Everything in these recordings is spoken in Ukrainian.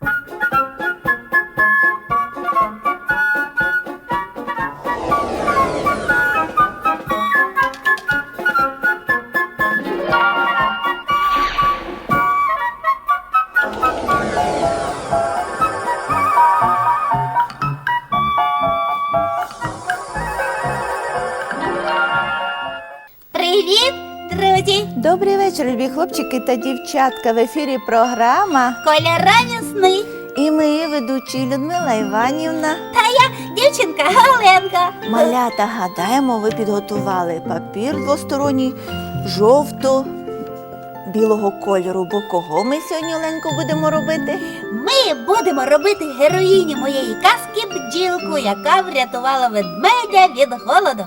Bye. Добрий вечір, любі хлопчики та дівчатка. В ефірі програма. Кольорові сни. І ми, її ведучі Людмила Іванівна. Та я дівчинка Галенка. Малята, гадаємо, ви підготували папір двосторонній жовто-білого кольору. Бо кого ми сьогодні Оленко будемо робити? Ми будемо робити героїню моєї казки бджілку, яка врятувала ведмедя від голоду.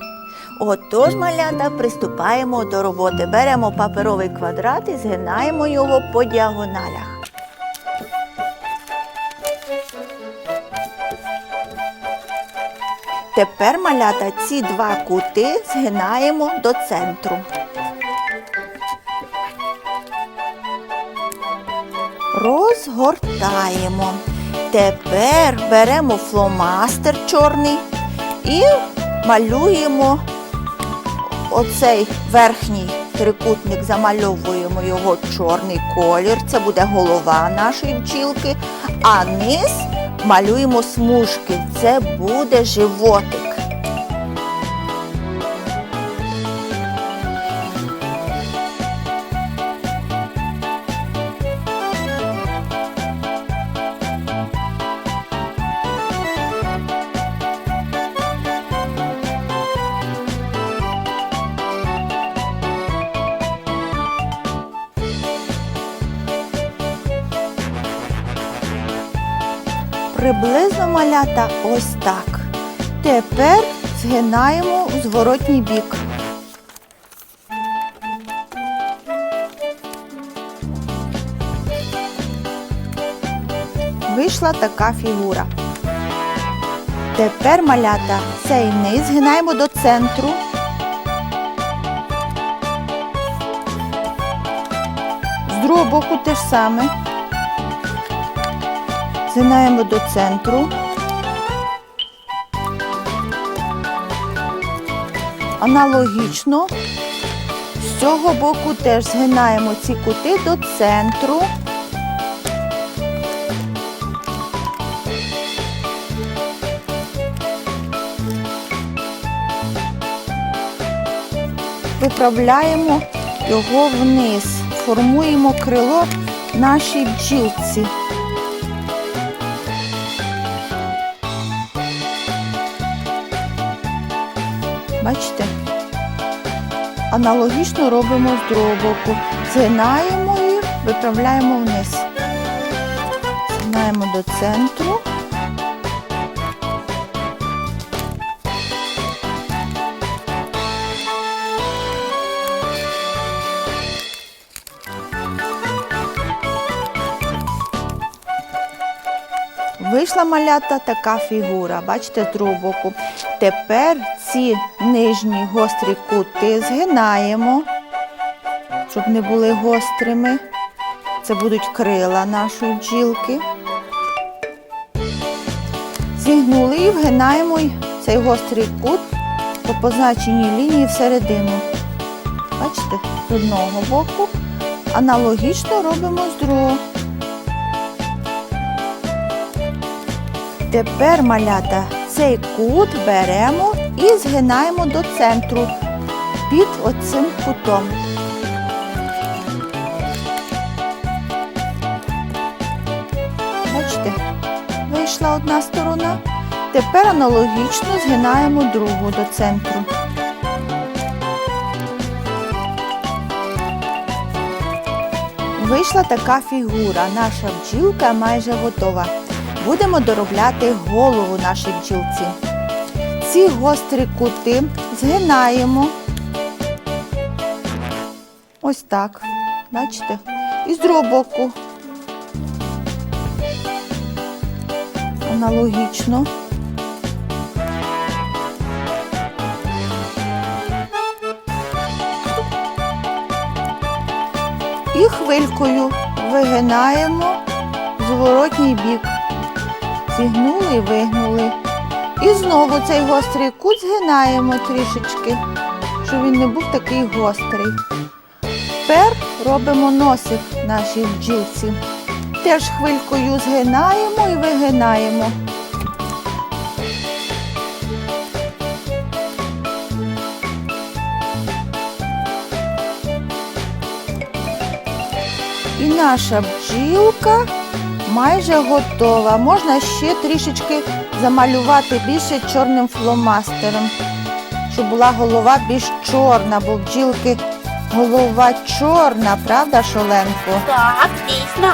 Отож, малята, приступаємо до роботи. Беремо паперовий квадрат і згинаємо його по діагоналях. Тепер малята ці два кути згинаємо до центру. Розгортаємо. Тепер беремо фломастер чорний і малюємо оцей верхній трикутник, замальовуємо його чорний колір. Це буде голова нашої бджілки. А низ малюємо смужки. Це буде животик. Приблизно малята ось так. Тепер згинаємо у зворотній бік. Вийшла така фігура. Тепер малята цей низ згинаємо до центру. З другого боку те ж саме. Згинаємо до центру. Аналогічно з цього боку теж згинаємо ці кути до центру. Виправляємо його вниз, формуємо крило нашій бджілці. Бачите? Аналогічно робимо з другого боку. Згинаємо і виправляємо вниз. Згинаємо до центру. Вийшла малята така фігура, бачите, з боку. Тепер ці нижні гострі кути згинаємо, щоб не були гострими. Це будуть крила нашої бджілки. Зігнули і вгинаємо цей гострий кут по позначеній лінії всередину. Бачите, з одного боку. Аналогічно робимо з другого. Тепер малята цей кут беремо і згинаємо до центру під оцим кутом. Бачите, вийшла одна сторона. Тепер аналогічно згинаємо другу до центру. Вийшла така фігура. Наша бджілка майже готова. Будемо доробляти голову нашій бджілці. Ці гострі кути згинаємо. Ось так. Бачите? І з другого боку. Аналогічно. І хвилькою вигинаємо зворотній бік. Зігнули і вигнули. І знову цей гострий кут згинаємо трішечки, щоб він не був такий гострий. Тепер робимо носик нашій бджілці. Теж хвилькою згинаємо і вигинаємо. І наша бджілка майже готова. Можна ще трішечки замалювати більше чорним фломастером, щоб була голова більш чорна, бо бджілки голова чорна, правда, Шоленко? Так, дійсно.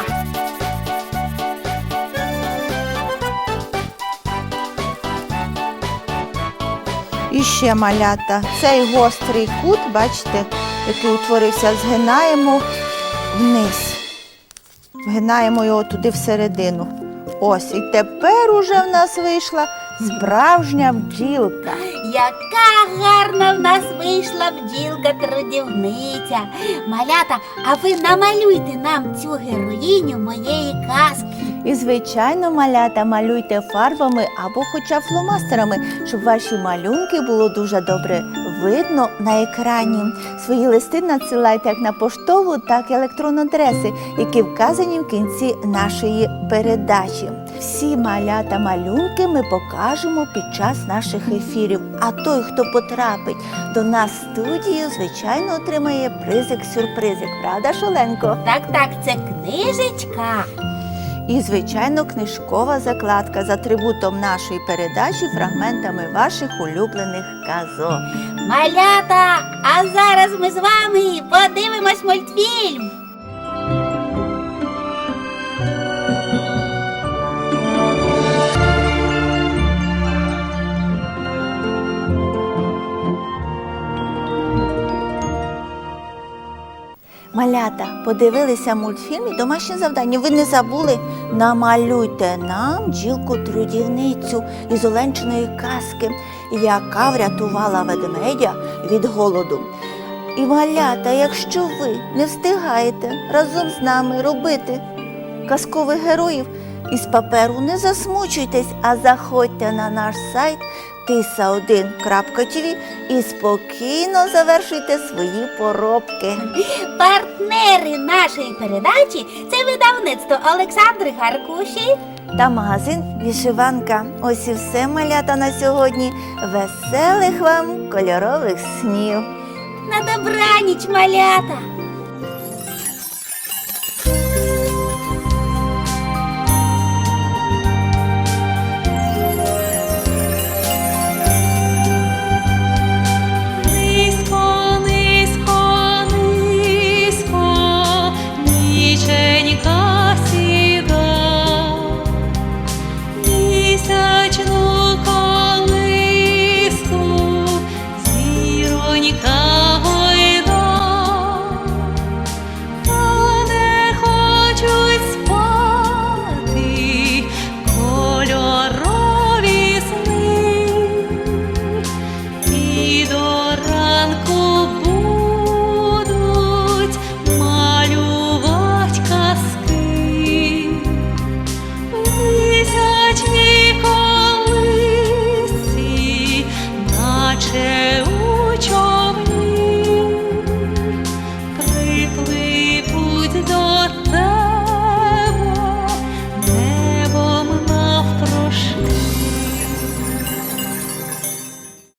І ще малята. Цей гострий кут, бачите, який утворився, згинаємо вниз. Вгинаємо його туди всередину. Ось, і тепер уже в нас вийшла справжня бджілка. Яка гарна в нас вийшла бджілка трудівниця. Малята, а ви намалюйте нам цю героїню моєї казки. І, звичайно, малята малюйте фарбами або хоча фломастерами, щоб ваші малюнки було дуже добре видно на екрані. Свої листи надсилайте як на поштову, так і електронні адреси, які вказані в кінці нашої передачі. Всі малята малюнки ми покажемо під час наших ефірів. А той, хто потрапить до нас в студію, звичайно, отримає призик-сюрпризик. Правда, Шоленко? Так, так, це книжечка. І, звичайно, книжкова закладка з атрибутом нашої передачі, фрагментами ваших улюблених казок. Малята, а зараз ми з вами подивимось мультфільм. Малята, подивилися мультфільм і домашнє завдання. Ви не забули? Намалюйте нам бджілку трудівницю із Оленчиної казки, яка врятувала ведмедя від голоду. І малята, якщо ви не встигаєте разом з нами робити казкових героїв із паперу, не засмучуйтесь, а заходьте на наш сайт tisa1.tv і спокійно завершуйте свої поробки. Партнери нашої передачі це видавництво Олександри Гаркуші. та магазин Вішиванка. Ось і все малята на сьогодні. Веселих вам кольорових снів! На добраніч, малята!